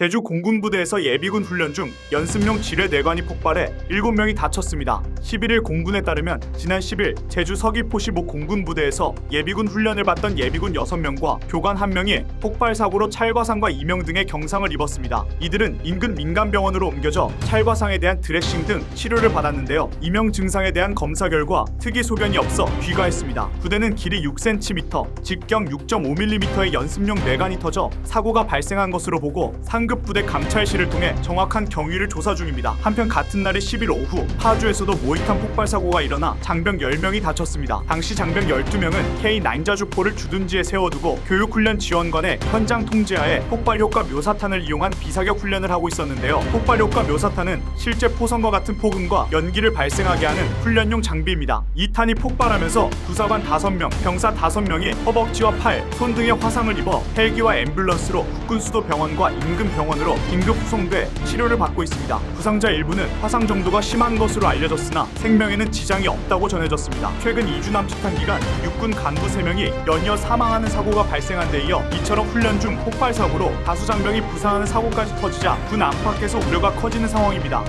제주 공군부대에서 예비군 훈련 중 연습용 지뢰 내관이 폭발해 7명이 다쳤습니다. 11일 공군에 따르면 지난 10일 제주 서귀포시 모 공군부대에서 예비군 훈련을 받던 예비군 6명과 교관 1명이 폭발 사고로 찰과상과 이명 등의 경상을 입었습니다. 이들은 인근 민간병원으로 옮겨져 찰과상에 대한 드레싱 등 치료를 받았는데요. 이명 증상에 대한 검사 결과 특이 소견이 없어 귀가했습니다. 부대는 길이 6cm, 직경 6.5mm의 연습용 뇌관이 터져 사고가 발생한 것으로 보고 상급 부대 감찰 실을 통해 정확한 경위를 조사 중입니다. 한편 같은 날의 10일 오후 파주에서도 모이탄 폭발 사고가 일어나 장병 10명이 다쳤습니다. 당시 장병 12명은 K9 자주포를 주둔지에 세워두고 교육훈련 지원관의 현장 통제하에 폭발 효과 묘사탄을 이용한 비사격 훈련을 하고 있었는데요. 폭발 효과 묘사탄은 실제 포성과 같은 폭음과 연기를 발생하게 하는 훈련용 장비입니다. 이 탄이 폭발하면서 부사관 5명, 병사 5명이 허벅지와 팔, 손 등에 화상을 입어 헬기와 앰뷸런스로 국군 수도 병원과 인근 병원으로 긴급 후송돼 치료를 받고 있습니다. 부상자 일부는 화상 정도가 심한 것으로 알려졌으나 생명에는 지장이 없다고 전해졌습니다. 최근 2주 남짓한 기간 육군 간부 3명이 연이어 사망하는 사고가 발생한 데 이어 이처럼 훈련 중 폭발 사고로 다수 장병이 부상하는 사고까지 터지자 군 안팎에서 우려가 커지는 상황입니다.